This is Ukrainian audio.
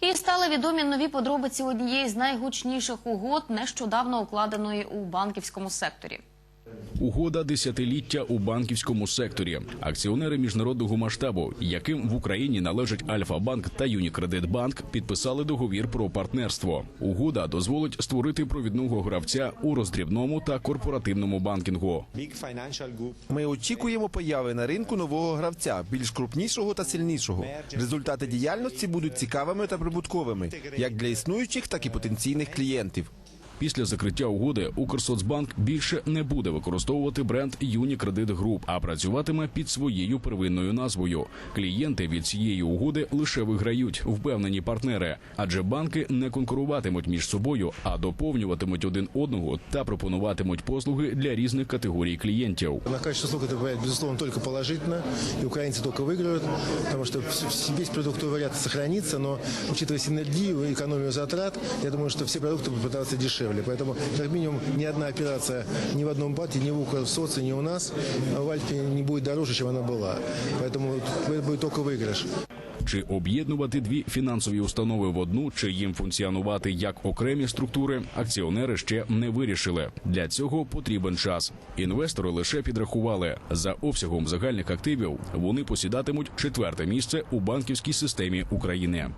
І стали відомі нові подробиці однієї з найгучніших угод, нещодавно укладеної у банківському секторі. Угода десятиліття у банківському секторі. Акціонери міжнародного масштабу, яким в Україні належать Альфа-банк та Юнікредитбанк, підписали договір про партнерство. Угода дозволить створити провідного гравця у роздрібному та корпоративному банкінгу. Ми очікуємо появи на ринку нового гравця, більш крупнішого та сильнішого. Результати діяльності будуть цікавими та прибутковими, як для існуючих, так і потенційних клієнтів. Після закриття угоди Укрсоцбанк більше не буде використовувати бренд Юнікредит Груп, а працюватиме під своєю первинною назвою. Клієнти від цієї угоди лише виграють, впевнені партнери, адже банки не конкуруватимуть між собою, а доповнюватимуть один одного та пропонуватимуть послуги для різних категорій клієнтів. На качество услуг это бывает, безусловно, только положительно, и украинцы только выиграют, потому что вс- вс- весь продуктовый ряд сохранится, но учитывая синергию и экономию затрат, я думаю, что все продукты будут продаваться дешевле. Поэтому, как минимум, ни одна операция ни в одном банке, ни в Укрсоце, ни у нас в Альфе не будет дороже, чем она была. Поэтому это будет только выигрыш. Чи об'єднувати дві фінансові установи в одну, чи їм функціонувати як окремі структури, акціонери ще не вирішили. Для цього потрібен час. Інвестори лише підрахували за обсягом загальних активів. Вони посідатимуть четверте місце у банківській системі України.